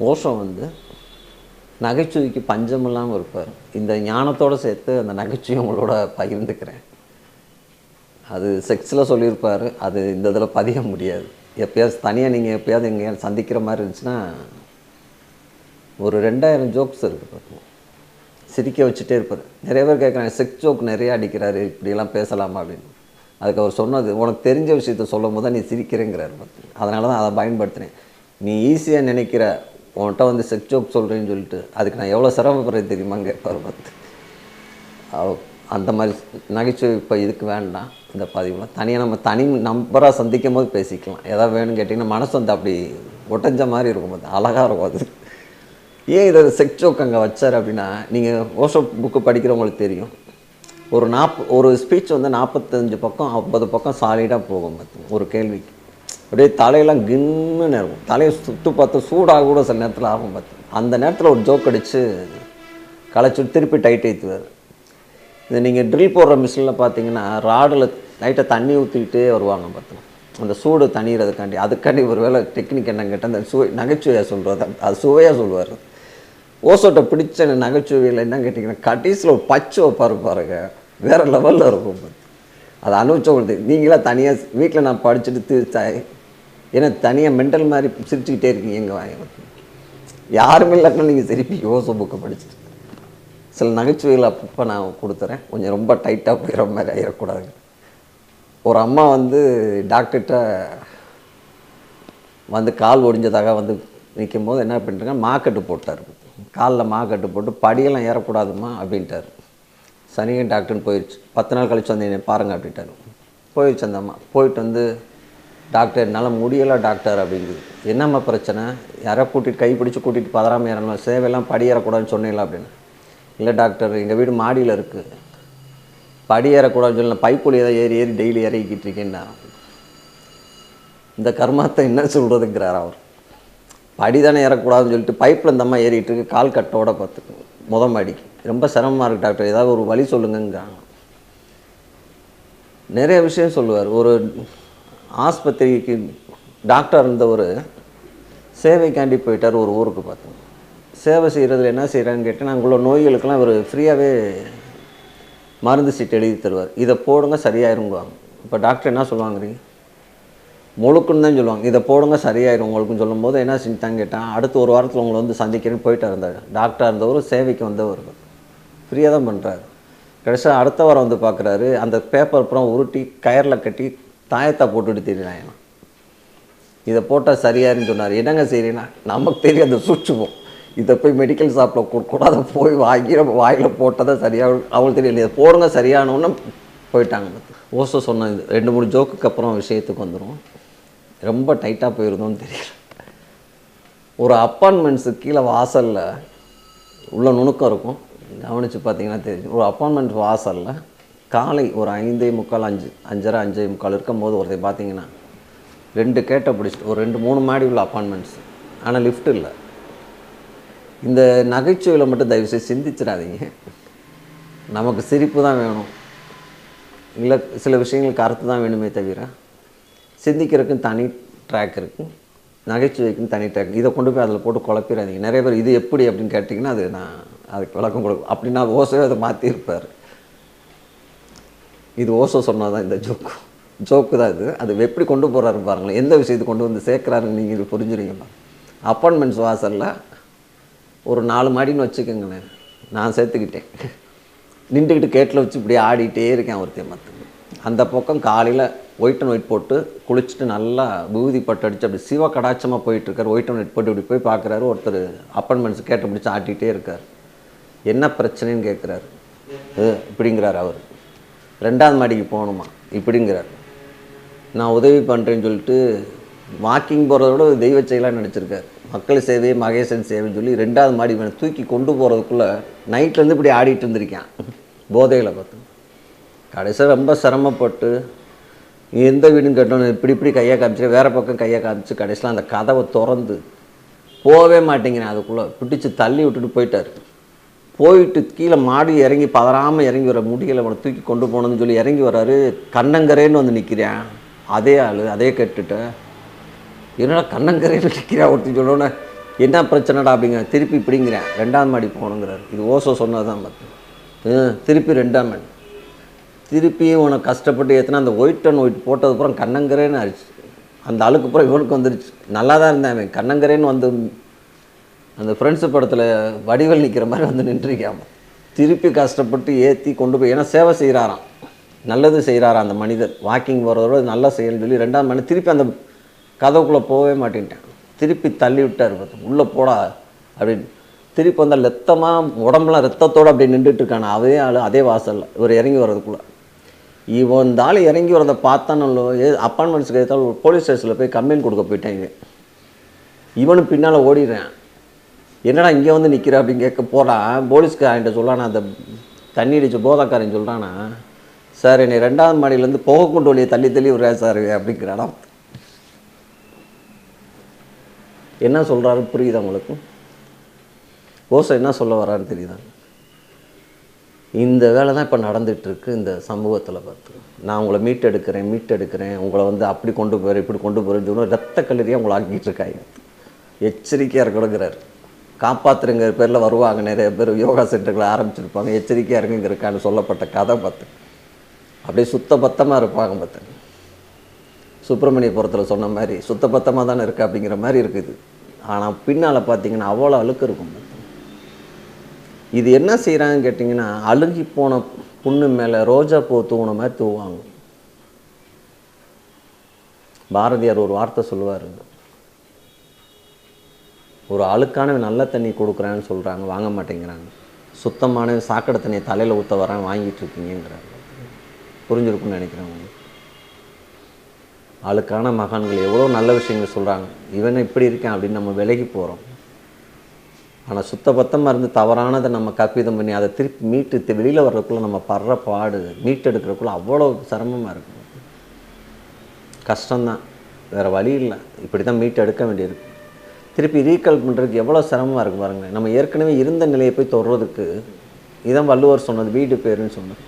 ஓஷம் வந்து நகைச்சுவைக்கு பஞ்சம் இல்லாமல் இருப்பார். இந்த ஞானத்தோடு சேர்த்து அந்த நகைச்சுவை உங்களோட பகிர்ந்துக்கிறேன். அது செக்ஸில் சொல்லியிருப்பார். அது இந்த இதில் பதிய முடியாது. எப்பயாவது தனியாக நீங்கள் எப்பயாவது எங்கேயாவது சந்திக்கிற மாதிரி இருந்துச்சுன்னா ஒரு ரெண்டாயிரம் ஜோக்ஸ் இருக்குது பார்ப்போம் சிரிக்க வச்சுட்டே இருப்பார். நிறைய பேர் கேட்குறாங்க செக்ஸ் ஜோக் நிறையா அடிக்கிறாரு இப்படியெல்லாம் பேசலாமா? அப்படின்னு. அதுக்கு அவர் சொன்னது உனக்கு தெரிஞ்ச விஷயத்த சொல்லும் போது தான் நீ சிரிக்கிறேங்கிறார். பார்த்து அதனால தான் அதை பயன்படுத்தினேன் நீ ஈஸியாக நினைக்கிற உன்கிட்ட வந்து செக் ஜோக் சொல்கிறேன்னு சொல்லிட்டு அதுக்கு நான் எவ்வளோ சிரமப்படுறேன் தெரியுமாங்க கேட்பார் பார்த்து. அந்த மாதிரி நகைச்சுவை இப்போ இதுக்கு வேண்டாம் இந்த பதிவில். தனியாக நம்ம தனி நம்பராக சந்திக்கும் போது பேசிக்கலாம். எதாவது வேணும்னு கேட்டிங்கன்னா மனசு வந்து அப்படி ஒட்டஞ்ச மாதிரி இருக்கும் பார்த்து. அழகாக இருக்கும் அது. ஏன் இதை செக் ஜோக் அங்கே வச்சார் அப்படின்னா நீங்கள் ஓஷோ புக்கு படிக்கிறவங்களுக்கு தெரியும். ஒரு நாப் ஒரு ஸ்பீச் வந்து நாற்பத்தஞ்சு பக்கம் ஐம்பது பக்கம் சாலிடாக போகும் பார்த்து ஒரு கேள்விக்கு. அப்படியே தலையெல்லாம் கின்னு இருக்கும் தலையை சுட்டு பார்த்து சூடாக கூட சில நேரத்தில் ஆகும் பார்த்து. அந்த நேரத்தில் ஒரு ஜோக் அடித்து களைச்சிட்டு திருப்பி டைட் ஏற்றுவார் இது நீங்கள் ட்ரில் போடுற மிஷினில் பார்த்தீங்கன்னா ராடில் லைட்டாக தண்ணி ஊற்றிக்கிட்டே வருவாங்க பார்த்து அந்த சூடு தணிகிறதுக்காண்டி அதுக்காண்டி ஒரு வேளை டெக்னிக் என்ன கேட்டால் அந்த சுவை நகைச்சுவையாக சொல்கிறது அது சுவையாக சொல்லுவார். ஓசோட்டை பிடிச்ச நகைச்சுவையில் என்ன கேட்டிங்கன்னா கடைசியில் ஒரு பச்சை வைப்பாரு பாருங்க. வேறு லெவலில் இருக்கும் பார்த்து. அதை அனுபவிச்சவங்களுக்கு தெரியும். நீங்களா தனியாக வீட்டில் நான் படிச்சுட்டு ஏன்னா தனியாக மென்டல் மாதிரி சிரிச்சுக்கிட்டே இருக்கீங்க எங்கள் வாங்க யாருமே இல்லாட்டினா நீங்கள் சிரிப்பி யோசோ புக்கை படிச்சுட்டு. சில நகைச்சுவைகள் அப்பப்போ நான் கொடுத்துறேன். கொஞ்சம் ரொம்ப டைட்டாக போயிடுற மாதிரி ஆயிடக்கூடாதுங்க ஒரு அம்மா வந்து டாக்டர்கிட்ட வந்து கால் ஒடிஞ்சதாக வந்து நிற்கும் போது என்ன பண்ணிட்டாங்க மாக்கட்டு போட்டார். காலில் மாக்கட்டு போட்டு படியெல்லாம் ஏறக்கூடாதுமா? அப்படின்ட்டார். சனியும் டாக்டர்னு போயிடுச்சு பத்து நாள் கழிச்சு வந்து என்னை பாருங்க அப்படின்ட்டாரு. போயிடுச்சு அந்த அம்மா. போயிட்டு வந்து டாக்டர் என்னால் முடியலை டாக்டர் அப்படிங்குது. என்னம்மா பிரச்சனை? யாரை கூட்டிகிட்டு கை பிடிச்சி கூட்டிகிட்டு பதறாமல் ஏறணும் சேவையெல்லாம் படி ஏறக்கூடாதுன்னு சொன்னீங்களா அப்படின்னு. இல்லை டாக்டர் எங்கள் வீடு மாடியில் இருக்குது படி ஏறக்கூடாதுன்னு சொல்லி பைப்புல ஏதாவது ஏறி ஏறி டெய்லி இறக்கிட்டு இருக்கேன்னா இந்த கர்மாத்தை என்ன சொல்கிறதுங்கிறார் அவர். படி தானே ஏறக்கூடாதுன்னு சொல்லிட்டு பைப்பில் இந்த அம்மா ஏறிக்கிட்டு இருக்கு. கால் கட்டோட பார்த்துக்கு. முத மாடிக்கு. ரொம்ப சிரமமாக இருக்குது டாக்டர். ஏதாவது ஒரு வழி சொல்லுங்கங்கிறாங்க. நிறைய விஷயம் சொல்லுவார். ஒரு ஆஸ்பத்திரிக்கு டாக்டர் இருந்தவர் சேவைக்காண்டி போயிட்டார் ஒரு ஊருக்கு பார்த்தோம் சேவை செய்கிறதுல என்ன செய்கிறான்னு கேட்டால் நாங்கள் உள்ள நோய்களுக்கெல்லாம் இவர் ஃப்ரீயாகவே மருந்து சீட்டு எழுதி தருவார். இதை போடுங்க சரியாயிருங்குவாங்க இப்போ டாக்டர் என்ன சொல்லுவாங்கிறீங்க? முழுக்குன்னு தான் சொல்லுவாங்க. இதை போடுங்க சரியாயிரும் உங்களுக்குன்னு சொல்லும்போது என்ன செஞ்சுட்டாங்க கேட்டான் அடுத்த ஒரு வாரத்தில் உங்களை வந்து சந்திக்கிறேன்னு போயிட்டு இருந்தார் டாக்டராக இருந்தவர் சேவைக்கு வந்தவர். ஃப்ரீயாக தான் பண்ணுறாரு கடைசியாக அடுத்த வாரம் வந்து பார்க்குறாரு அந்த பேப்பர் அப்புறம் உருட்டி கயரில் கட்டி தாயத்தை போட்டுட்டு தெரியுறாங்க இதை போட்டால் சரியாருன்னு சொன்னார். என்னங்க சரின்னா நமக்கு தெரியும் அந்த சூட்சுமம். இதை போய் மெடிக்கல் ஷாப்பில் கொடுக்கூடாத போய் வாங்கி நம்ம வாயில் போட்டால் தான் சரியாக அவங்களுக்கு தெரியல இதை போடுங்க சரியானோன்னு போயிட்டாங்க ஓசோ சொன்ன இது. ரெண்டு மூணு ஜோக்குக்கு அப்புறம் விஷயத்துக்கு வந்துடும் ரொம்ப டைட்டாக போயிருந்தோம்னு தெரியல. ஒரு அப்பார்ட்மெண்ட்ஸு கீழே வாசலில் உள்ள நுணுக்கம் இருக்கும். கவனித்து பார்த்தீங்கன்னா தெரியும். ஒரு அப்பார்ட்மெண்ட் வாசலில் காலை ஒரு ஐந்தே முக்கால் அஞ்சு அஞ்சரை அஞ்சே முக்கால் இருக்கும்போது ஒருத்தர் பார்த்தீங்கன்னா ரெண்டு கேட்டை பிடிச்சிட்டு ஒரு ரெண்டு மூணு மாடி உள்ள அப்பார்ட்மெண்ட்ஸ் ஆனால் லிஃப்ட் இல்லை. இந்த நகைச்சுவையில் மட்டும் தயவுசெய்து சிந்திச்சிடாதீங்க. நமக்கு சிரிப்பு தான் வேணும். இல்லை சில விஷயங்களுக்கு கருத்து தான் வேணுமே தவிர சிந்திக்கிறதுக்கும் தனி ட்ராக் இருக்குது நகைச்சுவைக்கும் தனி ட்ராக் இதை கொண்டு போய் அதில் போட்டு குழப்பிடாதீங்க. நிறைய பேர் இது எப்படி? அப்படின்னு கேட்டிங்கன்னா அது நான் அதுக்கு விளக்கம் கொடுக்கும் அப்படின்னா ஓசோ அதை மாற்றிருப்பார் இது ஓசோ சொன்னால் தான் இந்த ஜோக்கு. ஜோக்கு தான் இது. அது எப்படி கொண்டு போகிறாரு பாருங்களேன். எந்த விஷயத்தை கொண்டு வந்து சேர்க்குறாருன்னு நீங்கள் இது புரிஞ்சுருங்கம்மா அப்பார்ட்மெண்ட்ஸ் வாசலில் ஒரு நாலு மாடின்னு வச்சுக்கோங்களேன். நான் சேர்த்துக்கிட்டேன். நின்றுக்கிட்டு கேட்டில் வச்சு இப்படியே ஆடிக்கிட்டே இருக்கேன் ஒருத்தையும் மற்ற அந்த பக்கம் காலையில் ஒயிட் அண்ட் ஒயிட் போட்டு குளிச்சுட்டு நல்லா பூதி பட்டு அடித்து அப்படி சிவ கடாட்சமாக போயிட்டுருக்காரு ஒயிட் அண்ட் ஒயிட் போட்டு இப்படி போய் பார்க்குறாரு. ஒருத்தர் அப்பார்ட்மெண்ட்ஸ் கேட்ட பிடிச்சி ஆட்டிகிட்டே இருக்கார். என்ன பிரச்சனைன்னு கேட்குறாரு இப்படிங்கிறார் அவர். ரெண்டாவது மாடிக்கு போகணுமா? இப்படிங்கிறார். நான் உதவி பண்ணுறேன்னு சொல்லிட்டு வாக்கிங் போகிறத விட தெய்வ செயலாக நினச்சிருக்கார் மக்கள் சேவை மகேசன் சேவைன்னு சொல்லி ரெண்டாவது மாடி மேலே தூக்கி கொண்டு போகிறதுக்குள்ளே நைட்லேருந்து இப்படி ஆடிட்டு இருந்திருக்கான். போதையில் பார்த்து. கடைசியாக ரொம்ப சிரமப்பட்டு எந்த வீடுன்னு கட்டணும் இப்படி இப்படி கையை காமிச்சு வேறு பக்கம் கையை காமிச்சு கடைசியில் அந்த கதவை திறந்து போகவே மாட்டேங்கிறேன். அதுக்குள்ளே பிடிச்சி தள்ளி விட்டுட்டு போயிட்டார். போயிட்டு கீழே மாடி இறங்கி பதறாமல் இறங்கி வர முடியலை அவனை தூக்கி கொண்டு போனதுன்னு சொல்லி இறங்கி வராரு. கண்ணங்கரேன்னு வந்து நிற்கிறேன் அதே ஆள் அதே கேட்டுட்ட. என்னடா கண்ணங்கரேன்னு நிற்கிறா ஒருத்தர் சொன்னோன்னே என்ன பிரச்சனைடா அப்படிங்க திருப்பி இப்படிங்கிறேன் ரெண்டாம் மாடி போகணுங்கிறார். இது ஓசோ சொன்னது தான் திருப்பி ரெண்டாம் மாடி. திருப்பியும் உனக்கு கஷ்டப்பட்டு ஏற்றினா அந்த ஒயிட் அண்ட் ஒயிட் போட்டதுக்கப்புறம் கண்ணங்கரேன்னு ஆயிடுச்சு அந்த அழுக்கு அப்புறம் இவனுக்கு வந்துருச்சு. நல்லா தான் இருந்தேன் அவன் கண்ணங்கரேன்னு வந்து அந்த ஃப்ரெண்ட்ஸு படத்தில் வடிவல் நிற்கிற மாதிரி வந்து நின்றுருக்காம. திருப்பி கஷ்டப்பட்டு ஏற்றி கொண்டு போய் ஏன்னா சேவை செய்கிறாராம் நல்லது செய்கிறாராம் அந்த மனிதர். வாக்கிங் போகிறதோட நல்லா செய்யணும்னு சொல்லி ரெண்டாம் மணி திருப்பி அந்த கதவுக்குள்ளே போகவே மாட்டேன்ட்டேன். திருப்பி தள்ளி விட்டார் பார்த்து உள்ளே போடா அப்படின்னு. திருப்பி வந்தால் ரத்தமாக உடம்புலாம் ரத்தத்தோடு அப்படி நின்றுட்டுருக்கான. அதே ஆள் அதே வாசலில் இவர் இறங்கி வர்றதுக்குள்ளே. இவன் இந்த ஆள் இறங்கி வரதை பார்த்தானோ ஏ அப்பாயின்மெண்ட்ஸுக்கு ஏற்றாலும் போலீஸ் ஸ்டேஷனில் போய் கம்ப்ளைண்ட் கொடுக்க போயிட்டாங்க. இவனும் பின்னால் ஓடிடுறேன். என்னடா இங்கே வந்து நிற்கிற அப்படின்னு கேட்க போகிறான் போலீஸ்காரன்ட்ட சொல்லானா அந்த தண்ணி அடிச்ச போதாக்காரன் சொல்கிறானா சார் என்னை ரெண்டாவது மாடியிலேருந்து புகை கொண்டு வழியை தள்ளி தள்ளி விடுறா சார் அப்படிங்கிறாடா. என்ன சொல்கிறாரு புரியுதா உங்களுக்கு? ஓசை என்ன சொல்ல வரான்னு தெரியுதா? இந்த வேலை தான் இப்போ நடந்துகிட்ருக்கு இந்த சமூகத்தில் பார்த்து. நான் உங்களை மீட்டெடுக்கிறேன் மீட்டெடுக்கிறேன் உங்களை வந்து அப்படி கொண்டு போகிறேன் இப்படி கொண்டு போகிறேன்னு ரத்த கல்லறியாக உங்களை ஆக்கிட்டு இருக்காங்க. எச்சரிக்கையாக இருக்கணுங்கிறார். காப்பாற்றுங்கிற பேரில் வருவாங்க. நிறைய பேர் யோகா சென்டர்களை ஆரம்பிச்சிருப்பாங்க. எச்சரிக்கையாக இருங்கிறக்கான்னு சொல்லப்பட்ட கதை பார்த்து. அப்படியே சுத்த பத்தமாக இருப்பாங்க பார்த்து. சுப்பிரமணியபுரத்தில் சொன்ன மாதிரி சுத்த பத்தமாக தானே இருக்குது அப்படிங்கிற மாதிரி இருக்குது. ஆனால் பின்னால் பார்த்தீங்கன்னா அவ்வளோ அழுக்கு இருக்கும் இது என்ன செய்கிறாங்கன்னு கேட்டிங்கன்னா அழுகி போன புண்ணு மேலே ரோஜா பூ தூவுன மாதிரி தூவாங்க பாரதியார் ஒரு வார்த்தை சொல்லுவார். ஒரு அழுக்கான நல்ல தண்ணி கொடுக்குறேன்னு சொல்கிறாங்க வாங்க மாட்டேங்கிறாங்க. சுத்தமான சாக்கடை தண்ணியை தலையில் ஊற்ற வரேன் வாங்கிட்டு இருக்கீங்கிறாங்க புரிஞ்சிருக்குன்னு நினைக்கிறேன் உங்களுக்கு அழுக்கான மகான்கள் எவ்வளோ நல்ல விஷயங்கள் சொல்கிறாங்க இவன் இப்படி இருக்கேன் அப்படின்னு நம்ம விலகி போகிறோம் ஆனால் சுத்தபத்தமாக இருந்து தவறானதை நம்ம கற்பிதம் பண்ணி அதை திருப்பி மீட்டு வெளியில் வர்றதுக்குள்ளே நம்ம படுற பாடு மீட்டெடுக்கிறதுக்குள்ள அவ்வளோ சிரமமாக இருக்கும் கஷ்டம்தான். வேறு வழி இல்லை. இப்படி தான் மீட்டு எடுக்க வேண்டியிருக்கு. திருப்பி ரீகால் பண்ணுறதுக்கு எவ்வளோ சிரமமாக இருக்குது பாருங்கள் நம்ம ஏற்கனவே இருந்த நிலையை போய் தொடுறதுக்கு இதான் வள்ளுவர் சொன்னது வீடு பேருன்னு சொன்னது.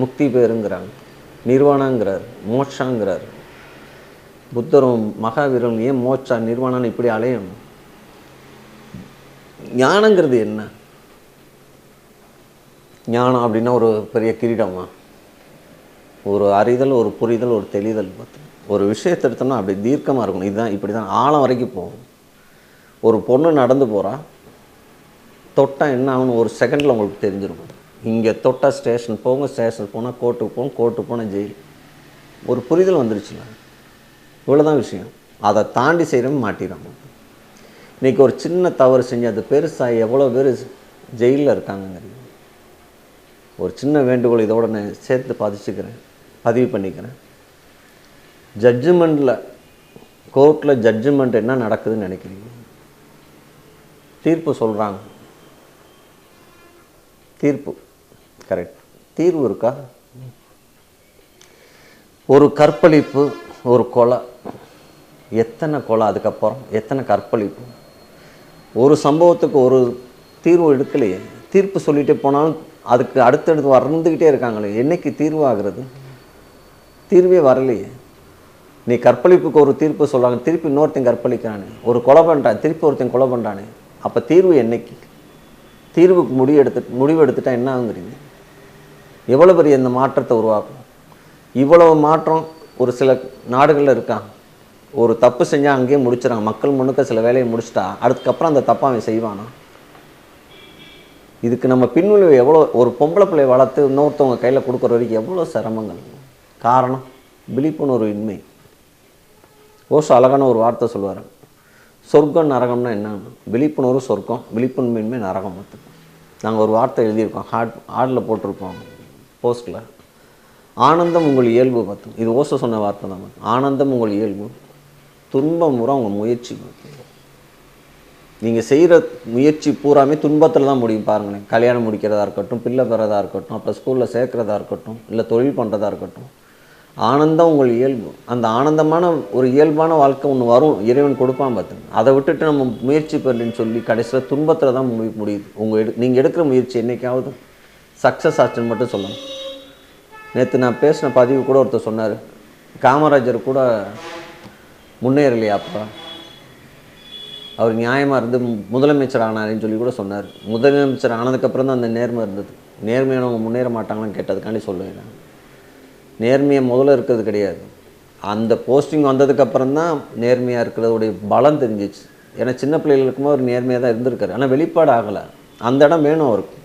முக்தி பேருங்கிறாங்க. நிர்வாணங்கிறார் மோட்சாங்கிறார். புத்தரும் மகாவீரரும் ஏன் மோட்சா நிர்வாணம் இப்படி அலையணும் ஞானங்கிறது என்ன? ஞானம் அப்படின்னா ஒரு பெரிய கிரீடமா? ஒரு அறிதல் ஒரு புரிதல் ஒரு தெளிதல். பார்த்து ஒரு விஷயத்தை எடுத்தோம்னா அப்படி தீர்க்கமாக இருக்கணும். இதுதான் இப்படி தான் ஆழம் வரைக்கும் போகும். ஒரு பொண்ணு நடந்து போகிறா தொட்டால் என்ன ஆகும்னு ஒரு செகண்டில் உங்களுக்கு தெரிஞ்சிருக்கும். இங்கே தொட்டா ஸ்டேஷன் போங்க ஸ்டேஷன் போனால் கோர்ட்டுக்கு போகணும் கோர்ட்டுக்கு போனால் ஜெயில் ஒரு புரிதல் வந்துருச்சுல. இவ்வளோதான் விஷயம். அதை தாண்டி செய்கிறவங்க மாட்டிடுறாங்க இன்றைக்கி ஒரு சின்ன தவறு செஞ்சு அது பெருசாக எவ்வளோ பேர் ஜெயிலில் இருக்காங்கங்கிறீங்க. ஒரு சின்ன வேண்டுகோள் இதோட நான் சேர்த்து பதிச்சுக்கிறேன் பதிவு பண்ணிக்கிறேன். ஜட்ஜ்மெண்ட்டில் கோர்ட்டில் ஜட்ஜ்மெண்ட் என்ன நடக்குதுன்னு நினைக்கிறீங்க? தீர்ப்பு சொல்கிறாங்க தீர்ப்பு. கரெக்ட் தீர்வு இருக்கா? ஒரு கற்பழிப்பு ஒரு கொலை. எத்தனை கொலை அதுக்கப்புறம்? எத்தனை கற்பழிப்பு? ஒரு சம்பவத்துக்கு ஒரு தீர்வு எடுக்கலையே. தீர்ப்பு சொல்லிகிட்டே போனாலும் அதுக்கு அடுத்தடுத்து வறந்துக்கிட்டே இருக்காங்களே. என்னைக்கு தீர்வு ஆகிறது? தீர்வே வரலையே. நீ கற்பழிப்புக்கு ஒரு தீர்ப்பு சொல்கிறாங்க திருப்பி இன்னொருத்தன் கற்பழிக்கிறானே. ஒரு கொலை பண்ணுறான் திருப்பி ஒருத்தன் கொலை பண்ணுறானே அப்போ தீர்வு என்னைக்கு? தீர்வுக்கு முடிவு எடுத்து முடிவு எடுத்துட்டால் என்ன ஆகுங்கிறீங்க? எவ்வளோ பெரிய இந்த மாற்றத்தை உருவாக்கும் இவ்வளவு மாற்றம் ஒரு சில நாடுகளில் இருக்கான் ஒரு தப்பு செஞ்சால் அங்கேயே முடிச்சிடறாங்க. மக்கள் முன்னுக்க சில வேலையை முடிச்சிட்டா அதுக்கப்புறம் அந்த தப்பை அவன் செய்வானா? இதுக்கு நம்ம பின்விளைவு எவ்வளோ ஒரு பொம்பளை பிள்ளை வளர்த்து இன்னொருத்தவங்க கையில் கொடுக்குற வரைக்கும் எவ்வளோ சிரமங்கள்? காரணம் விழிப்புணர்வு இன்மை. ஓசோ அழகான ஒரு வார்த்தை சொல்லுவார். சொர்க்கம் நரகம்னா என்ன? விழிப்புணர்வு சொர்க்கம் விழிப்புண்மையின்மை நரகம் பார்த்து நாங்கள் ஒரு வார்த்தை எழுதியிருக்கோம். ஹார்ட் ஹார்டில் போட்டிருப்போம். போஸ்ட்டில் ஆனந்தம் உங்கள் இயல்பு பார்த்து இது ஓச சொன்ன வார்த்தை தான் ஆனந்தம் உங்கள் இயல்பு. துன்பம் பூரா உங்கள் முயற்சி நீங்கள் செய்கிற முயற்சி பூராமே துன்பத்தில் தான் முடியும் பாருங்களேன். கல்யாணம் முடிக்கிறதா இருக்கட்டும் பிள்ளை பெறதா இருக்கட்டும் அப்புறம் ஸ்கூலில் சேர்க்குறதா இருக்கட்டும் இல்லை தொழில் பண்ணுறதா இருக்கட்டும் ஆனந்தம் உங்கள் இயல்பு. அந்த ஆனந்தமான ஒரு இயல்பான வாழ்க்கை ஒன்று வரும். இறைவன் கொடுப்பான் பார்த்துங்க அதை விட்டுட்டு நம்ம முயற்சி பண்ணலன்னு சொல்லி கடைசியில் துன்பத்தில் தான் முடி முடியுது. உங்கள் எடு நீங்கள் எடுக்கிற முயற்சி என்னைக்காவது? சக்ஸஸ் ஆச்சுன்னு மட்டும் சொல்லணும் நேற்று நான் பேசின பதிவு கூட ஒருத்தர் சொன்னார். காமராஜர் கூட முன்னேறலையா அப்பா அவர் நியாயமாக இருந்து மு- முதலமைச்சர் ஆனாருன்னு சொல்லி கூட சொன்னார். முதலமைச்சர் ஆனதுக்கப்புறம் தான் அந்த நேர்மை இருந்தது. நேர்மையானவங்க முன்னேற மாட்டாங்களான்னு கேட்டதுக்காண்டி சொல்லுவேன் நான். நேர்மையை முதல்ல இருக்கிறது கிடையாது. அந்த போஸ்டிங் வந்ததுக்கப்புறம் தான் நேர்மையாக இருக்கிறதோடைய பலம் தெரிஞ்சிச்சு. ஏன்னா சின்ன பிள்ளைகளுக்குமே அவர் நேர்மையாக தான் இருந்திருக்காரு. ஆனால் வெளிப்பாடு ஆகலை. அந்த இடம் வேணும் அவருக்கு.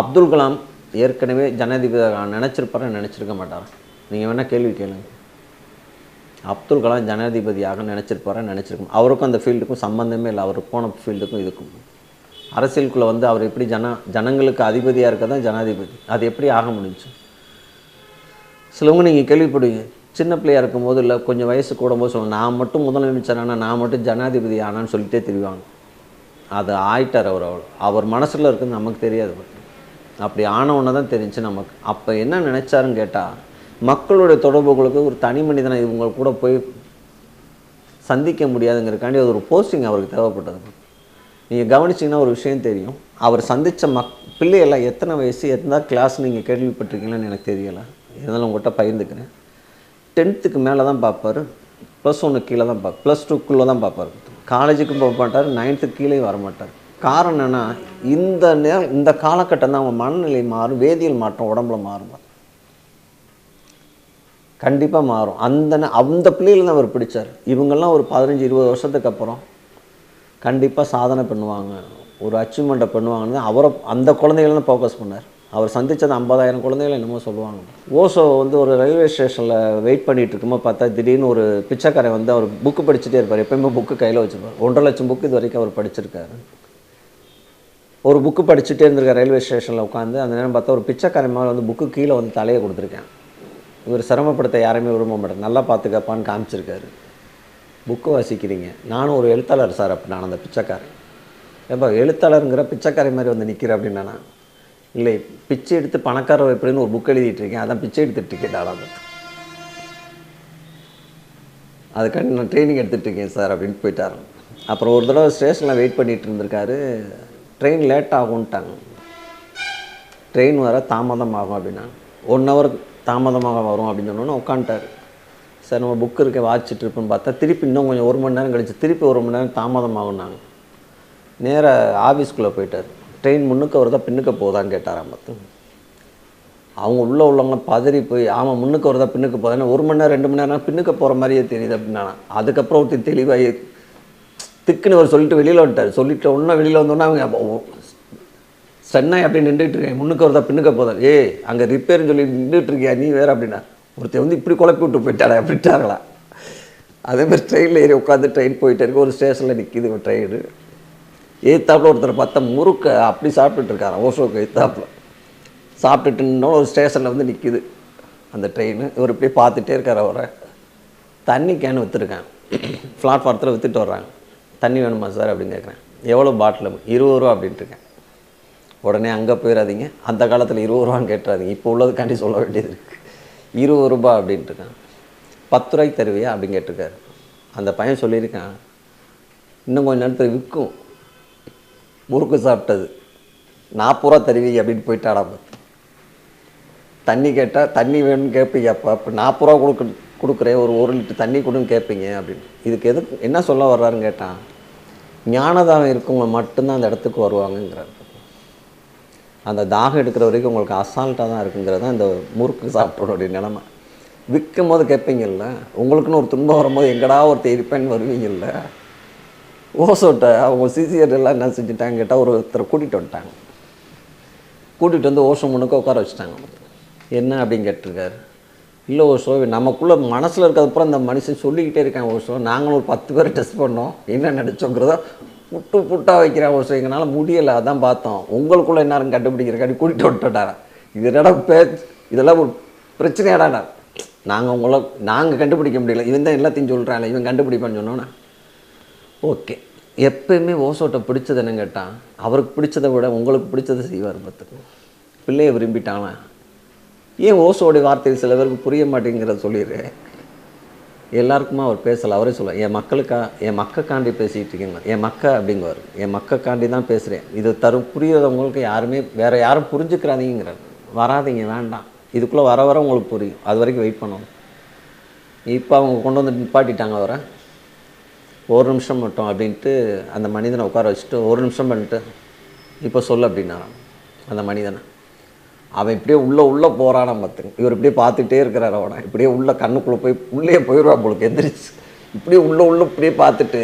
அப்துல் கலாம் ஏற்கனவே ஜனாதிபதியாக நினச்சிருப்பாரு? நினச்சிருக்க மாட்டார்? நீங்கள் வேணால் கேள்வி கேளுங்க. அப்துல் கலாம் ஜனாதிபதியாக நினச்சிருப்பாரா? நினச்சிருக்கோம் அவருக்கும் அந்த ஃபீல்டுக்கும் சம்மந்தமே இல்லை. அவர் போன ஃபீல்டுக்கும் இதுக்கும். அரசியலுக்குள்ளே வந்து அவர் எப்படி ஜன ஜனங்களுக்கு அதிபதியாக இருக்க தான் ஜனாதிபதி. அது எப்படி ஆக முடிஞ்சு? சிலவங்க நீங்கள் கேள்விப்படுவீங்க சின்ன பிள்ளையாக இருக்கும்போது இல்லை கொஞ்சம் வயசு கூடும்போது சொல்லுவாங்க நான் மட்டும் முதலமைச்சர் ஆனால் நான் மட்டும் ஜனாதிபதி ஆனான்னு சொல்லிட்டே தெரிவாங்க. அது ஆயிட்டார் அவர் அவர் அவர் மனசில் இருக்குது நமக்கு தெரியாது. அப்படி ஆனவுன்னு தான் தெரிஞ்சு நமக்கு. அப்போ என்ன நினச்சாருன்னு கேட்டால் மக்களுடைய தொடர்புகளுக்கு ஒரு தனி மனிதனை இவங்க கூட போய் சந்திக்க முடியாதுங்கிறக்காண்டி அது ஒரு போஸ்டிங் அவருக்கு தேவைப்பட்டது. நீங்கள் கவனிச்சிங்கன்னா ஒரு விஷயம் தெரியும். அவர் சந்தித்த மக் பிள்ளையெல்லாம் எத்தனை வயசு எத்தனை கிளாஸ் நீங்கள் கேள்விப்பட்டிருக்கீங்களான்னு எனக்கு தெரியலை. இருந்தாலும் உங்கள்கிட்ட பகிர்ந்துக்கிறேன். டென்த்துக்கு மேலே தான் பார்ப்பார் ப்ளஸ் ஒன்று கீழே தான் பார்ப்பார் ப்ளஸ் டூக்குள்ளே தான் பார்ப்பார். காலேஜுக்கும் போக மாட்டார் நைன்த்துக்கு கீழே வர மாட்டார். காரணம் என்னென்னா இந்த நே இந்த காலகட்டம் தான் அவன் மனநிலை மாறும் வேதியியல் மாற்றம் உடம்புல மாறும்? கண்டிப்பாக மாறும். அந்த அந்த பிள்ளைகள் தான் அவர் பிடிச்சார். இவங்கெல்லாம் ஒரு பதினஞ்சு இருபது வருஷத்துக்கு அப்புறம் கண்டிப்பாக சாதனை பண்ணுவாங்க. ஒரு அச்சீவ்மெண்ட்டை பண்ணுவாங்கன்னு அவரை அந்த குழந்தைகள் தான் ஃபோக்கஸ் பண்ணார். அவர் சந்தித்தது ஐம்பதாயிரம் குழந்தைகள் என்னமோ சொல்லுவாங்க. ஓசோ வந்து ஒரு ரயில்வே ஸ்டேஷனில் வெயிட் பண்ணிட்டு இருக்கும்போது பார்த்தா திடீர்னு ஒரு பிச்சைக்காரை வந்து அவர் புக்கு படிச்சுட்டே இருப்பார். எப்பயுமே புக்கு கையில் வச்சுருப்பார். ஒன்றரை லட்சம் புக்கு இது வரைக்கும் அவர் படிச்சிருக்காரு. ஒரு புக்கு படிச்சுட்டே இருந்திருக்கார் ரயில்வே ஸ்டேஷனில் உட்காந்து அந்த நேரம் பார்த்தா ஒரு பிச்சைக்காரன் மாதிரி வந்து புக்கு கீழே வந்து தலையை கொடுத்துருக்கேன். இவர் சிரமப்படுத்த யாரையுமே விரும்ப மாட்டேன் நல்லா பார்த்துக்கப்பான்னு காமிச்சிருக்காரு. புக்கு வாசிக்கிறீங்க. நானும் ஒரு எழுத்தாளர் சார் அப்படி நான் அந்த பிச்சைக்காரன். ஏப்பா எழுத்தாளருங்கிற பிச்சைக்காரை மாதிரி வந்து நிற்கிற அப்படின்னா நான், இல்லை பிச்சை எடுத்து பணக்காரர் எப்படின்னு ஒரு புக் எழுதிட்டு இருக்கேன் அதான் பிச்சை எடுத்துட்டு இருக்கேன் தாராளம் அதுக்காண்டி நான் ட்ரைனிங் எடுத்துகிட்டு இருக்கேன் சார் அப்படின்னு போயிட்டார். அப்புறம் ஒரு தடவை ஸ்டேஷனில் வெயிட் பண்ணிட்டு இருந்திருக்காரு. Train late ஆகும்ட்டாங்க. ட்ரெயின் வர தாமதம் ஆகும் அப்படின்னா ஒன் ஹவர் தாமதமாக வரும் அப்படின்னு சொன்னோன்னே உட்காந்துட்டார் சார் நம்ம புக் இருக்க வாட்சிட்டு இருப்போம்னு பார்த்தா திருப்பி இன்னும் கொஞ்சம் ஒரு மணி நேரம் கழிச்சு திருப்பி ஒரு மணி நேரம் தாமதம் ஆகும்னாங்க நேராக ஆஃபீஸ்க்குள்ளே போயிட்டார். ட்ரெயின் முன்னுக்கு வருதா பின்னுக்கு போகுதான்னு கேட்டாராம் பார்த்து. அவங்க உள்ளே உள்ளவங்க பதறி போய் ஆமாம் முன்னுக்கு வருதா பின்னுக்கு போதான்னு ஒரு மணி நேரம் ரெண்டு மணி நேரம் பின்னுக்கு போகிற மாதிரியே தெரியுது அப்படின்னா அதுக்கப்புறம் ஒருத்தர் தெளிவாகி திக்குன்னு அவர் சொல்லிட்டு வெளியில் வந்துட்டார். சொல்லிட்டு ஒன்றா வெளியில் வந்தோன்னே அவங்க சென்னை அப்படி நின்றுட்டு இருக்கேன் முன்னுக்கு வருதா பின்னுக்கு போதா? ஏய் அங்கே ரிப்பேர்னு சொல்லி நின்றுட்டு இருக்கியா நீ வேறு? அப்படின்னா ஒருத்தர் வந்து இப்படி குழப்பி விட்டு போயிட்டாடா அப்படின்ட்டாங்களா அதேமாதிரி ட்ரெயினில் ஏறி உட்காந்து ட்ரெயின் போயிட்டே இருக்கு. ஒரு ஸ்டேஷனில் நிற்கிது ட்ரெயின் ஏத்தாப்புல ஒருத்தர் பார்த்தா முறுக்க அப்படி சாப்பிட்டுட்டு இருக்காரு ஓசோக்கு ஏத்தாப்புல. சாப்பிட்டுட்டு ஒரு ஸ்டேஷனில் வந்து நிற்கிது அந்த ட்ரெயின். இவர் இப்படியே பார்த்துட்டே இருக்கார் அவரை. தண்ணி கேன் விற்றுருக்கேன் பிளாட்ஃபாரத்தில் விற்றுட்டு வர்றாங்க. தண்ணி வேணுமா சார் அப்படின்னு கேட்குறேன் எவ்வளோ பாட்டில்? இருபது ரூபா அப்படின்ட்டு இருக்கேன். உடனே அங்கே போயிடாதீங்க அந்த காலத்தில் இருபது ரூபான்னு கேட்டுறாதீங்க. இப்போ உள்ளதுக்காண்டி சொல்ல வேண்டியது இருக்குது இருபது ரூபா அப்படின்ட்டு இருக்கான் பத்து ரூபாய்க்கு தருவியா அப்படின்னு கேட்டிருக்காரு. அந்த பையன் சொல்லியிருக்கான். இன்னும் கொஞ்சம் நேரத்தில் விற்கும். முறுக்கு சாப்பிட்டது. நாற்பது ரூபா தருவீங்க அப்படின்னு போயிட்டாடா பார்த்து தண்ணி கேட்டால் தண்ணி வேணும்னு கேட்பீங்க அப்போ. அப்போ நாற்பது ரூபா கொடுக்க கொடுக்குறேன். ஒரு ஒரு லிட்டர் தண்ணி கொடுன்னு கேட்பீங்க அப்படின்னு. இதுக்கு எதுக்கு என்ன சொல்ல வர்றாருன்னு கேட்டான். ஞானதாகம் இருக்கவங்க மட்டும்தான் அந்த இடத்துக்கு வருவாங்கங்கிறார். அந்த தாகம் எடுக்கிற வரைக்கும் உங்களுக்கு அசால்ட்டாக தான் இருக்குங்கிறது தான் இந்த முறுக்கு சாப்பிட்றோடைய நிலமை. விற்கும் போது கேட்பீங்கல்ல உங்களுக்குன்னு ஒரு துன்பம் வரும்போது எங்கடா ஒரு இருப்பேன்னு வருவீங்கல்ல? ஓசோட்ட அவங்க சிசிஆர் எல்லாம் என்ன செஞ்சுட்டாங்க கேட்டால் ஒருத்தரை கூட்டிகிட்டு வந்துட்டாங்க. கூட்டிகிட்டு வந்து ஓஷோ முன்னுக்கு உட்கார வச்சுட்டாங்க. என்ன அப்படின்னு கேட்டிருக்காரு. இல்லை ஓசோ நமக்குள்ளே மனசில் இருக்கிறதுப்புறம் அந்த மனுஷன் சொல்லிக்கிட்டே இருக்கேன் ஓசோ. நாங்களும் ஒரு பத்து பேர் டெஸ்ட் பண்ணோம். என்ன நினச்சோங்கிறத புட்டு புட்டாக வைக்கிறேன் ஓஷோ எங்களால் முடியலை அதான் பார்த்தோம். உங்களுக்குள்ளே என்ன கண்டுபிடிக்கிறக்காண்டி கூட்டிகிட்டு வந்துட்டாரா? இது என்னடா பே இதெல்லாம் ஒரு பிரச்சனையாடாடா? நாங்கள் உங்களை நாங்கள் கண்டுபிடிக்க முடியல. இவன் தான் எல்லாத்தையும் சொல்கிறாங்களே இவன் கண்டுபிடிப்பான்னு சொன்னோன்னே ஓகே. எப்பயுமே ஓசோட்டை பிடிச்சது என்னன்னு கேட்டால் அவருக்கு பிடிச்சதை விட உங்களுக்கு பிடிச்சதை செய்வார் பார்த்துக்கோ. பிள்ளையை விரும்பிட்டானா? ஏன் ஓசோடைய வார்த்தைகள் சில பேருக்கு புரிய மாட்டேங்கிறத சொல்லிடுறேன் எல்லாருக்குமா அவர் பேசலை அவரே சொல்ல என் மக்களுக்கா என் மக்கக்காண்டி பேசிகிட்டு இருக்கீங்க என் மக்க? அப்படிங்குவார். என் மக்கக்காண்டி தான் பேசுகிறேன் இது தரும் புரியாதவங்களுக்கு யாருமே வேறு யாரும் புரிஞ்சுக்கிறாதீங்கிறார். வராதீங்க வேண்டாம். இதுக்குள்ளே வர வர உங்களுக்கு புரியும். அது வரைக்கும் வெயிட் பண்ணணும். இப்போ அவங்க கொண்டு வந்து நிப்பாட்டிட்டாங்க அவரை? ஒரு நிமிஷம் மட்டும் அப்படின்ட்டு அந்த மனிதனை உட்கார வச்சுட்டு ஒரு நிமிஷம் பண்ணிட்டு இப்போ சொல்லு அப்படின்னா அந்த மனிதனை. அவன் இப்படியே உள்ளே உள்ளே போகிறானா பார்த்துங்க இவர் இப்படியே பார்த்துட்டே இருக்கிறார் அவனை. இப்படியே உள்ளே கண்ணுக்குள்ளே போய் உள்ளே போயிடுவான் போலுக்கு எந்திரிச்சு. இப்படியே உள்ளே உள்ளே இப்படியே பார்த்துட்டு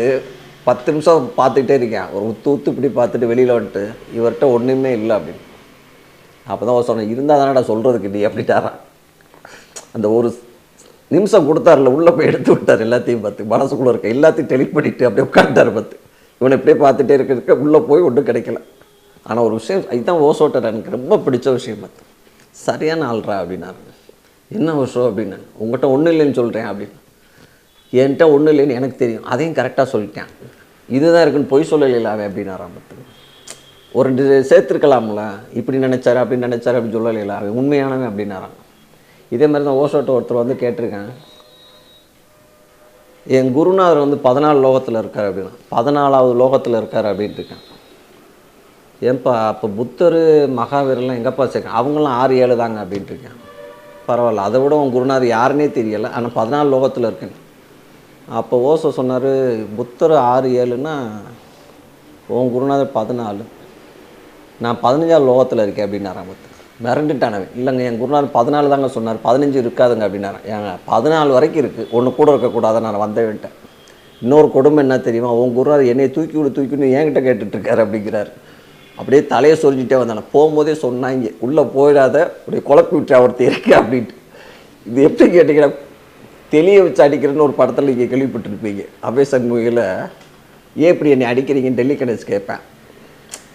பத்து நிமிஷம் பார்த்துக்கிட்டே இருக்கேன். ஒரு உத்து உத்து இப்படி பார்த்துட்டு வெளியில் வந்துட்டு இவர்கிட்ட ஒன்றுமே இல்லை அப்படின்னு. அப்போ தான் சொன்னேன் இருந்தால் தானடா சொல்கிறதுக்கு நீ அப்படிட்டாரான் அந்த ஒரு நிமிஷம் கொடுத்தாருல உள்ளே போய் எடுத்து விட்டார் எல்லாத்தையும் பார்த்து. மனசுக்குள்ளே இருக்க எல்லாத்தையும் டெலிட் பண்ணிட்டு அப்படியே உட்காந்துட்டார் பார்த்து. இவனை இப்படியே பார்த்துட்டே இருக்க இருக்க உள்ளே போய் ஒன்றும் கிடைக்கல. ஆனால் ஒரு விஷயம் இதுதான் ஓசோட்டர் எனக்கு ரொம்ப பிடிச்ச விஷயம் பார்த்து. சரியான ஆள்றா அப்படின்னாரு. என்ன விஷயம் அப்படின்னு உங்கள்கிட்ட ஒன்றும் இல்லைன்னு சொல்கிறேன் அப்படின்னு. என்கிட்ட ஒன்றும் இல்லைன்னு எனக்கு தெரியும். அதையும் கரெக்டாக சொல்லிட்டேன். இதுதான் இருக்குன்னு பொய் சொல்லலைல அப்படின்னாராம் பார்த்து. ஒரு ரெண்டு சேர்த்துருக்கலாம்ல. இப்படி நினச்சாரு அப்படின்னு நினச்சாரு அப்படின்னு சொல்லலைல உண்மையானவன் அப்படின்னாராம் இதே மாதிரி தான் ஓசோட்ட ஒருத்தர் வந்து கேட்டிருக்கேன் என் குருநாதர் வந்து பதினாலு லோகத்தில் இருக்கார் அப்படின்னா பதினாலாவது லோகத்தில் இருக்கார் அப்படின்ட்டு இருக்கேன் ஏன்பா அப்போ புத்தர் மகாவீரெல்லாம் எங்கப்பா சேர்க்க? அவங்களாம் ஆறு ஏழு தாங்க அப்படின்ட்டு இருக்கேன் பரவாயில்ல அதை விட உன் குருநாதர் யாருன்னே தெரியலை. ஆனால் பதினாலு லோகத்தில் இருக்கேன். அப்போ ஓசோ சொன்னார் புத்தர் ஆறு ஏழுன்னா உன் குருநாதர் பதினாலு. நான் பதினஞ்சாவது லோகத்தில் இருக்கேன் அப்படின்னாராம் புத்தர். மிரண்டுட்டானவன் இல்லைங்க என் குருநாள் பதினாலு தாங்க சொன்னார். பதினஞ்சு இருக்காதுங்க அப்படின்னாரன் ஏங்க பதினாலு வரைக்கும் இருக்குது ஒன்று கூட இருக்கக்கூடாது நான் வந்தவன்ட்டேன் இன்னொரு கொடுமை என்ன தெரியுமா? உன் குருநாள் என்னை தூக்கி விடு தூக்கி விடு என்கிட்ட கேட்டுட்ருக்காரு அப்படிங்கிறாரு. அப்படியே தலையை சொரிஞ்சிட்டே வந்தானே. போகும்போதே சொன்னாங்க உள்ளே போயிடாத அப்படியே குழப்பி விட்டு ஒருத்தர் இருக்கு அப்படின்ட்டு. இது எப்படி கேட்டீங்கன்னா தெளிய வச்சு அடிக்கிறேன்னு ஒரு படத்தில் நீங்கள் கேள்விப்பட்டிருப்பீங்க. அபேசன் சண்முகில் ஏன் இப்படி என்னை அடிக்கிறீங்கன்னு டெல்லி கணேஷ் கேட்பேன்.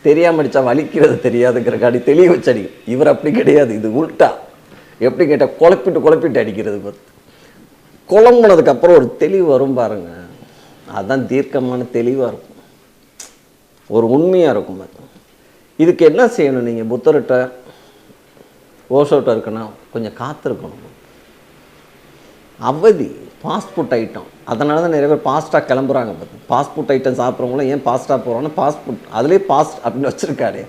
தெரியாமல் அடித்தா வலிக்கிறது தெரியாதுங்கிறக்காடி தெளிவு வச்சு அடிக்கும் இவர் அப்படி கிடையாது இது உல்ட்டா எப்படி கேட்டால் குழப்பிட்டு குழப்பிட்டு அடிக்கிறது பார்த்து குழம்புனதுக்கப்புறம் ஒரு தெளிவு வரும் பாருங்க. அதுதான் தீர்க்கமான தெளிவாக இருக்கும். ஒரு உண்மையாக இருக்கும் பார்த்து இதுக்கு என்ன செய்யணும் நீங்கள் புத்தர்கிட்ட? ஓசோட்ட இருக்குன்னா கொஞ்சம் காத்திருக்கணும். அவதி. Passport item. அதனால தான் நிறைய பேர் பாஸ்ட்டாக கிளம்புறாங்க பார்த்து பாஸ்போர்ட் ஐட்டம் சாப்பிட்றவங்களும் ஏன் பாஸ்ட்டாக போகிறாங்கன்னா பாஸ்போர்ட் அதுலேயே பாஸ்ட் அப்படின்னு வச்சுருக்காரு.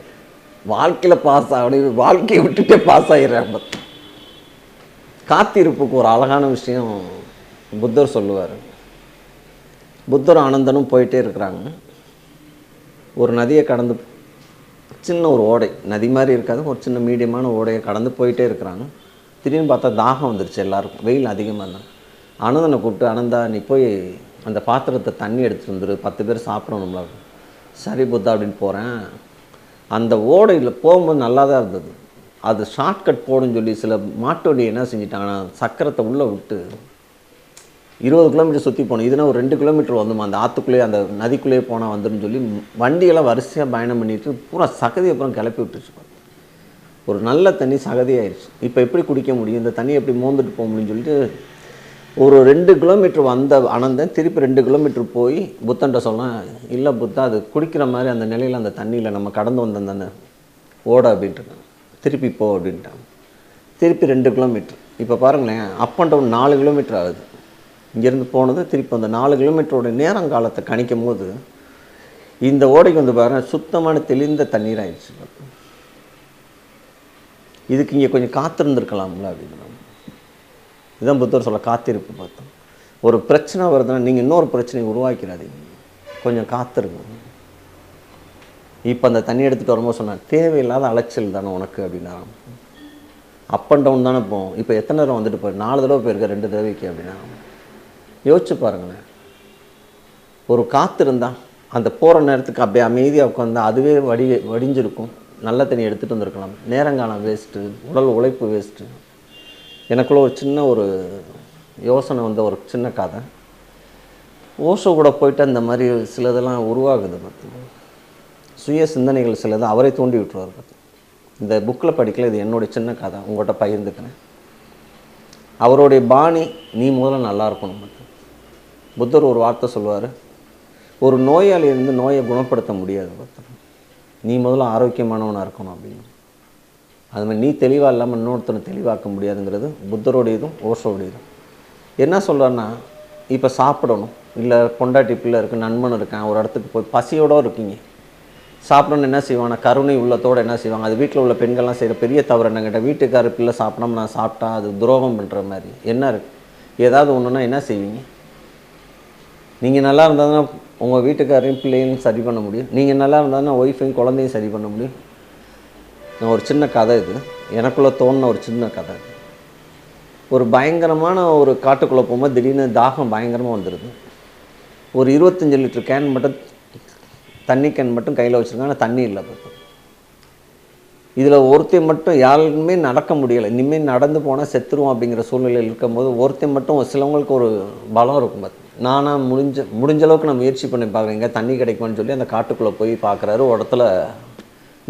வாழ்க்கையில் பாஸ் ஆகணும். வாழ்க்கையை விட்டுட்டே பாஸ் ஆகிடுறாங்க பார்த்து காத்திருப்புக்கு ஒரு அழகான விஷயம் புத்தர் சொல்லுவார். புத்தர் ஆனந்தனும் போயிட்டே இருக்கிறாங்க. ஒரு நதியை கடந்து சின்ன ஒரு ஓடை நதி மாதிரி இருக்காது. ஒரு சின்ன மீடியமான ஓடையை கடந்து போயிட்டே இருக்கிறாங்க. திடீர்னு பார்த்தா தாகம் வந்துருச்சு எல்லாருக்கும். வெயில் அதிகமாக இருந்தாங்க அனந்தனை கூப்பிட்டு அனந்தா நீ போய் அந்த பாத்திரத்தை தண்ணி எடுத்துகிட்டு வந்துரு. பத்து பேர் சாப்பிடணும்ல. சரி புத்தா அப்படின்னு போகிறேன் அந்த ஓடையில் போகும்போது நல்லா தான் இருந்தது. அது ஷார்ட்கட் போடுன்னு சொல்லி சில மாட்டு என்ன செஞ்சிட்டாங்கன்னா சக்கரத்தை உள்ளே விட்டு இருபது கிலோமீட்டர் சுற்றி போகணும் இதுனா ஒரு ரெண்டு கிலோமீட்டர் வந்துமா? அந்த ஆற்றுக்குள்ளேயே அந்த நதிக்குள்ளேயே போனால் வந்துடும் சொல்லி வண்டியெல்லாம் வரிசையாக பயணம் பண்ணிட்டு பூரா சகதி அப்புறம் கிளப்பி விட்டுருச்சு ஒரு நல்ல தண்ணி சகதியாயிருச்சு. இப்போ எப்படி குடிக்க முடியும்? இந்த தண்ணி எப்படி மோந்துட்டு போக முடியும்னு சொல்லிட்டு ஒரு ரெண்டு கிலோமீட்டர் வந்த அனந்தன் திருப்பி ரெண்டு கிலோமீட்டர் போய் புத்தன்ட்ட சொன்னேன் இல்லை புத்தா அது குடிக்கிற மாதிரி அந்த நிலையில் அந்த தண்ணியில் நம்ம கடந்து வந்தோம் தானே ஓட அப்படின்ட்டு திருப்பி போ அப்படின்ட்டான். திருப்பி ரெண்டு கிலோமீட்டர். இப்போ பாருங்களேன் அப் அண்ட் டவுன் நாலு கிலோமீட்டர் ஆகுது. இங்கேருந்து போனது திருப்பி அந்த நாலு கிலோமீட்டரோட நேரங்காலத்தை கணிக்கும் போது இந்த ஓடைக்கு வந்து பாருங்க சுத்தமான தெளிந்த தண்ணீர் ஆயிடுச்சு இதுக்கு இங்கே கொஞ்சம் காத்திருந்துருக்கலாம்ல அப்படின்னு. இதுதான் புத்தர் சொல்ல காத்திருப்பு பார்த்தோம். ஒரு பிரச்சனை வருதுன்னா நீங்கள் இன்னொரு பிரச்சனையை உருவாக்கிறாதீங்க கொஞ்சம் காத்திருங்க. இப்போ அந்த தண்ணி எடுத்துகிட்டு வரும்போது சொன்னார் தேவையில்லாத அலைச்சல் தானே உனக்கு? அப்படின்னா. அப் அண்ட் டவுன் தானே போகும். இப்போ எத்தனை தடவை வந்துட்டு போய் நாலு தடவை போயிருக்க ரெண்டு தடவைக்கு அப்படின்னா. யோசிச்சு பாருங்களேன். ஒரு காத்து அந்த போகிற நேரத்துக்கு அப்படியே அமைதியாக உட்காந்தா அதுவே வடி வடிஞ்சிருக்கும். நல்ல தண்ணி எடுத்துகிட்டு வந்திருக்கலாம். நேரங்காலம் வேஸ்ட்டு உடல் உழைப்பு வேஸ்ட்டு எனக்குள்ள ஒரு சின்ன ஒரு யோசனை வந்த ஒரு சின்ன கதை. ஓஷோ கூட போயிட்டு அந்த மாதிரி சிலதெல்லாம் உருவாகுது பார்த்து சுய சிந்தனைகள் சிலது அவரை தூண்டி விட்டுருவார் பார்த்து இந்த புக்கில் படிக்கல இது என்னுடைய சின்ன கதை. உங்கள்கிட்ட பகிர்ந்துக்கிறேன். அவருடைய பாணி நீ முதல்ல நல்லா இருக்கணும் பார்த்து புத்தர் ஒரு வார்த்தை சொல்லுவார். ஒரு நோயாளி இருந்து நோயை குணப்படுத்த முடியாது பார்த்து நீ முதல்ல ஆரோக்கியமானவனாக இருக்கணும் அப்படின்னு. அது மாதிரி நீ தெளிவாக இல்லாமல் இன்னொருத்தனை தெளிவாக்க முடியாதுங்கிறது புத்தரோடையதும் ஓஷோடையதும் என்ன சொல்கிறேன்னா இப்போ சாப்பிடணும். இல்லை பொண்டாட்டி பிள்ளை இருக்குது நண்பன் இருக்கான் ஒரு இடத்துக்கு போய் பசியோட இருக்கீங்க. சாப்பிடணும்னு என்ன செய்வாங்க? கருணை உள்ளத்தோடு என்ன செய்வாங்க? அது வீட்டில் உள்ள பெண்கள்லாம் செய்கிற பெரிய தவறு என்ன கேட்டால் வீட்டுக்கார பிள்ளை சாப்பிடாம நான் சாப்பிட்டா அது துரோகம் பண்ணுற மாதிரி. என்ன இருக்குது ஏதாவது ஒன்றுனா என்ன செய்வீங்க? நீங்கள் நல்லா இருந்தால் தான் உங்கள் வீட்டுக்காரையும் பிள்ளையும் சரி பண்ண முடியும். நீங்கள் நல்லா இருந்தால் தான் ஒய்ஃபையும் குழந்தையும் சரி பண்ண முடியும். நான் ஒரு சின்ன கதை இது. எனக்குள்ளே தோணின ஒரு சின்ன கதை இது. ஒரு பயங்கரமான ஒரு காட்டுக்குள்ளே போகும்போது திடீர்னு தாகம் பயங்கரமாக வந்துடுது ஒரு இருபத்தஞ்சி லிட்டர் கேன் மட்டும் தண்ணி கேன் மட்டும் கையில் வச்சுருக்காங்க. ஆனால் தண்ணி இல்லை பார்த்து இதில் ஒருத்தன் மட்டும் யாருமே நடக்க முடியலை. இனிமேல் நடந்து போனால் செத்துருவோம் அப்படிங்கிற சூழ்நிலையில் இருக்கும்போது ஒருத்தன் மட்டும் சிலவங்களுக்கு ஒரு பலம் இருக்கும் பார்த்து நானாக முடிஞ்ச முடிஞ்ச அளவுக்கு நான் முயற்சி பண்ணி பார்க்குறேன். எங்கே தண்ணி கிடைக்குமான்னு சொல்லி அந்த காட்டுக்குள்ளே போய் பார்க்குறாரு. உடத்துல இடத்துல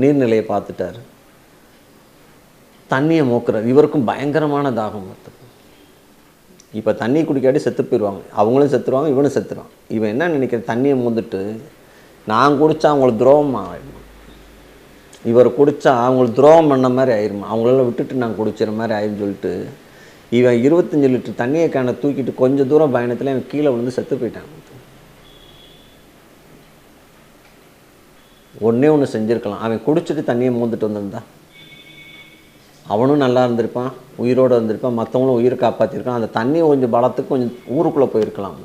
நீர்நிலையை பார்த்துட்டாரு. தண்ணியை மோக்குறாரு. இவருக்கும் பயங்கரமான தாகம் பார்த்து இப்போ தண்ணி குடிக்காட்டி செத்து போயிடுவாங்க அவங்களும் செத்துருவாங்க இவனும் செத்துருவான் இவன் என்ன நினைக்கிற? தண்ணியை மூந்துட்டு நான் குடித்தா அவங்களுக்கு துரோகம் ஆகிடும் இவர் குடித்தா அவங்களுக்கு துரோகம் பண்ண மாதிரி ஆயிரும்? அவங்களெல்லாம் விட்டுட்டு நான் குடிச்சிற மாதிரி ஆயிரும் சொல்லிட்டு இவன் இருபத்தஞ்சி லிட்டர் தண்ணியை கேனை தூக்கிட்டு கொஞ்சம் தூரம் பயணத்தில் இவன் கீழே விழுந்து செத்து போயிட்டான். ஒன்றே ஒன்று செஞ்சுருக்கலாம். அவன் குடிச்சிட்டு தண்ணியை மூந்துட்டு வந்திருந்தான் அவனும் நல்லா இருந்திருப்பான் உயிரோடு இருந்திருப்பான் மற்றவங்களும் உயிரை காப்பாற்றிருக்கான் அந்த தண்ணி கொஞ்சம் பலத்துக்கு கொஞ்சம் ஊருக்குள்ளே போயிருக்கலாம்.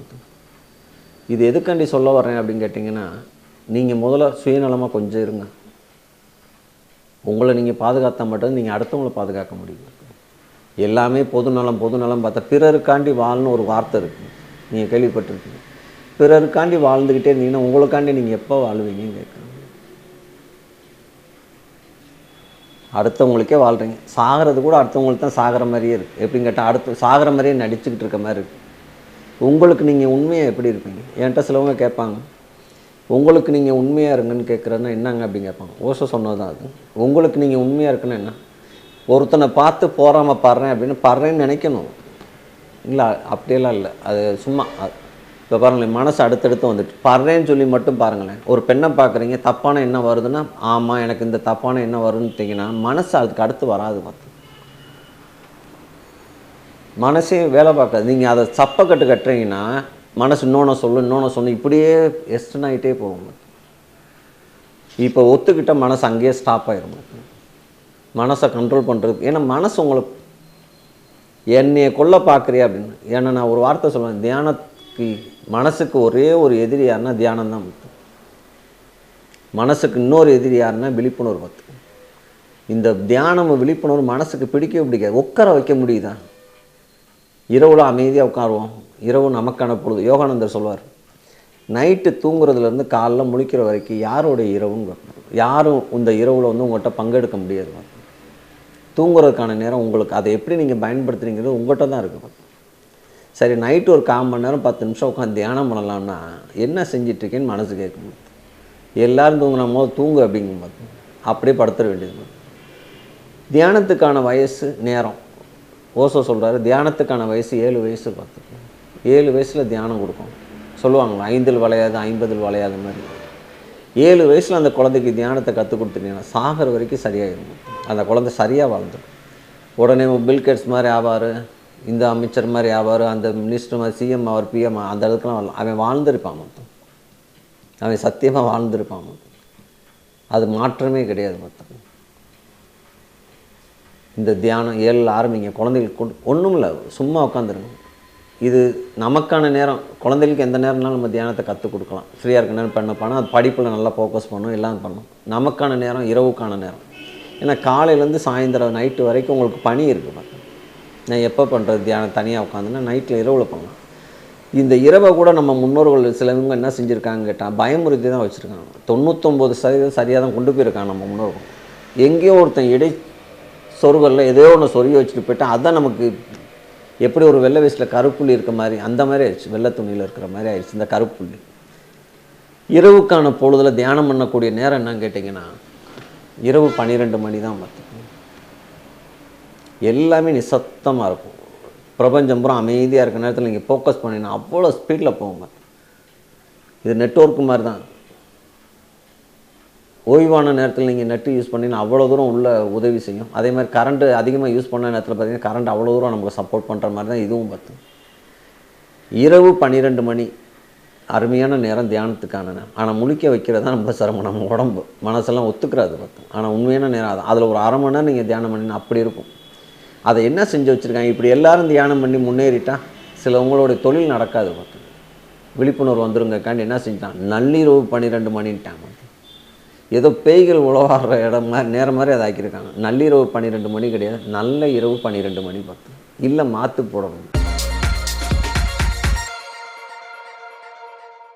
இது எதுக்காண்டி சொல்ல வர்றேன் அப்படின்னு கேட்டிங்கன்னா நீங்கள் முதல்ல சுயநலமாக கொஞ்சம் இருங்க. உங்களை நீங்கள் பாதுகாத்தா மட்டும் நீங்கள் அடுத்தவங்களை பாதுகாக்க முடியும். எல்லாமே பொதுநலம் பொதுநலம் பார்த்தா பிறருக்காண்டி வாழ்னு ஒரு வார்த்தை இருக்குது நீங்கள் கேள்விப்பட்டிருக்கீங்க பிறருக்காண்டி வாழ்ந்துக்கிட்டே இருந்தீங்கன்னா உங்களுக்காண்டி நீங்கள் எப்போ வாழ்வீங்கன்னு கேட்குறேன். அடுத்தவங்களுக்கே வாழ்கிறீங்க சாகிறது கூட அடுத்தவங்களுக்கு தான் சாகிற மாதிரியே இருக்குது எப்படின்னு கேட்டால் அடுத்து சாகிற மாதிரியே நடிச்சுக்கிட்டு இருக்க மாதிரி இருக்குது உங்களுக்கு நீங்கள் உண்மையாக எப்படி இருப்பீங்க? என்கிட்ட சிலவங்க கேட்பாங்க. உங்களுக்கு நீங்கள் உண்மையாக இருங்கன்னு கேட்குறேன்னா என்னங்க அப்படின்னு கேட்பாங்க. ஓசோ சொன்னது தான் அது. உங்களுக்கு நீங்கள் உண்மையாக இருக்குன்னு என்ன? ஒருத்தனை பார்த்து போகாமல் படுறேன் அப்படின்னு படுறேன்னு நினைக்கணும். இல்லை அப்படியெல்லாம் இல்லை. அது சும்மா இப்போ பாருங்களேன் மனசு அடுத்தடுத்து வந்துட்டு. படுறேன்னு சொல்லி மட்டும் பாருங்களேன். ஒரு பெண்ணை பார்க்குறீங்க தப்பான என்ன வருதுன்னா ஆமாம் எனக்கு இந்த தப்பான என்ன வருதுன்னுட்டிங்கன்னா மனசு அதுக்கு அடுத்து வராது பார்த்து. மனசே வேலை பார்க்காது. நீங்கள் அதை சப்பக்கட்டு கட்டுறீங்கன்னா மனசு இன்னொன்று சொல்லு இன்னொன்று சொல்லு இப்படியே எஸ்டன் ஆகிட்டே போகும் இப்போ ஒத்துக்கிட்ட மனசு அங்கேயே ஸ்டாப் ஆகிடும் மனசை கண்ட்ரோல் பண்ணுறது ஏன்னா மனசு உங்களுக்கு என்னையை கொல்ல பார்க்குறியா அப்படின்னு. ஏன்னா நான் ஒரு வார்த்தை சொல்லுவேன் தியான மனசுக்கு ஒரே ஒரு எதிரி யாருன்னா தியானம் தான் முக்கியம். மனசுக்கு இன்னொரு எதிரி யாருன்னா விழிப்புணர்வு பத்து. இந்த தியானம் விழிப்புணர்வு மனசுக்கு பிடிக்கவே பிடிக்காது. உட்கார வைக்க முடியுதா? இரவுல அமைதியாக உட்காருவோம். இரவு நமக்கான பொழுது. யோகானந்தர் சொல்வார் நைட்டு தூங்குறதுலேருந்து காலைல முழிக்கிற வரைக்கும் யாரோடைய இரவுன்னு யாரும் இந்த இரவில் வந்து உங்கள்கிட்ட பங்கெடுக்க முடியாது. தூங்குறதுக்கான நேரம் உங்களுக்கு அதை எப்படி நீங்கள் பயன்படுத்துகிறீங்கிறது உங்கள்கிட்ட தான் இருக்குது சரி நைட்டு ஒரு கால் மணி நேரம் பத்து நிமிஷம் உட்காந்து தியானம் பண்ணலாம்னா என்ன செஞ்சிட்ருக்கேன்னு மனசு கேட்கும் எல்லோரும் தூங்குன போது தூங்கு அப்படிங்கும்போது அப்படியே படுத்துட வேண்டியது தியானத்துக்கான வயசு நேரம். ஓசோ சொல்கிறாரு தியானத்துக்கான வயசு ஏழு வயசு பார்த்துக்கணும் ஏழு வயசில் தியானம் கொடுக்கும். சொல்லுவாங்களா ஐந்தில் வளையாது ஐம்பதில் வளையாத மாதிரி. ஏழு வயசில் அந்த குழந்தைக்கு தியானத்தை கற்றுக் கொடுத்துட்டீங்கன்னா சாகிற வரைக்கும் சரியாயிடும் அந்த குழந்தை சரியாக வாழ்ந்துடும் உடனே பில்கெட்ஸ் மாதிரி ஆவார். இந்த அமைச்சர் மாதிரி அவர் அந்த மினிஸ்டர் மாதிரி சிஎம் ஆவார் பிஎம் அந்த இடத்துக்குலாம் வரலாம் அவன் வாழ்ந்திருப்பான் மொத்தம். அவன் சத்தியமாக வாழ்ந்திருப்பான் மொத்தம். அது மாற்றமே கிடையாது மொத்தம். இந்த தியானம் ஏழில் ஆரம்பிங்க. குழந்தைகளுக்கு கொண்டு ஒன்றும் இல்லை சும்மா உட்காந்துருங்க இது நமக்கான நேரம். குழந்தைகளுக்கு எந்த நேரம்னாலும் நம்ம தியானத்தை கற்றுக் கொடுக்கலாம். ஃப்ரீயாக இருக்க நேரம் பண்ண போனால் அது படிப்பில் நல்லா ஃபோக்கஸ் பண்ணும் எல்லாம் பண்ணும் நமக்கான நேரம் இரவுக்கான நேரம். ஏன்னா காலையிலேருந்து சாயந்தரம் நைட்டு வரைக்கும் உங்களுக்கு பணி இருக்குது பாருங்க நான் எப்போ பண்ணுறது தியானம் தனியாக உட்காந்துன்னா நைட்டில் இரவில் பண்ணலாம். இந்த இரவை கூட நம்ம முன்னோர்கள் சிலவங்க என்ன செஞ்சுருக்காங்க கேட்டால் பயமுறுத்தி தான் வச்சுருக்காங்க. தொண்ணூத்தொம்பது சதவீதம் சரியாக தான் கொண்டு போயிருக்காங்க நம்ம முன்னோர்கள். எங்கேயோ ஒருத்தன் இடை சொருகலில் ஏதோ ஒன்று சொருகி வச்சுட்டு போயிட்டா அதான் நமக்கு எப்படி ஒரு வெள்ளை வயசில் கருப்புள்ளி இருக்க மாதிரி அந்த மாதிரி ஆயிடுச்சு. வெள்ளை துணியில் இருக்கிற மாதிரி ஆயிடுச்சு இந்த கருப்புள்ளி. இரவுக்கான பொழுதில் தியானம் பண்ணக்கூடிய நேரம் என்னன்னு கேட்டிங்கன்னா இரவு பன்னிரெண்டு மணி தான் பார்த்தேன் எல்லாமே நிசத்தமாக இருக்கும். பிரபஞ்சம் பூரா அமைதியாக இருக்க நேரத்தில் நீங்கள் ஃபோக்கஸ் பண்ணினா அவ்வளோ ஸ்பீடில் போங்க. இது நெட்ஒர்க்கு மாதிரி தான் ஓய்வான நேரத்தில் நீங்கள் நெட்டு யூஸ் பண்ணினா அவ்வளோ தூரம் உள்ள உதவி செய்யும். அதே மாதிரி கரண்ட்டு அதிகமாக யூஸ் பண்ண நேரத்தில் பார்த்தீங்கன்னா கரண்ட் அவ்வளோ தூரம் நமக்கு சப்போர்ட் பண்ணுற மாதிரி தான் இதுவும் பார்த்து இரவு பன்னிரெண்டு மணி அருமையான நேரம் தியானத்துக்கான நேரம். ஆனால் முழிக்க வைக்கிறது தான் ரொம்ப சிரமம். நம்ம உடம்பு மனசெல்லாம் ஒத்துக்கிறாது பார்த்து ஆனால் உண்மையான நேரம் அது. அதில் ஒரு அரை மணி நேரம் நீங்கள் தியானம் பண்ணினா அப்படி இருக்கும். அதை என்ன செஞ்சு வச்சுருக்காங்க? இப்படி எல்லாரும் தியானம் பண்ணி முன்னேறிட்டா சிலவங்களுடைய தொழில் நடக்காது பார்த்து. விழிப்புணர்வு வந்துருங்கக்காண்டி என்ன செஞ்சான்? நள்ளிரவு பன்னிரெண்டு மணின்ட்டாங்க ஏதோ பேய்கள் உழவாடுற இடம் மாதிரி நேரம் மாதிரி அதை ஆக்கியிருக்காங்க. நள்ளிரவு பன்னிரெண்டு மணி கிடையாது. நல்ல இரவு பன்னிரெண்டு மணி பார்த்து. இல்லை மாற்று போடணும்.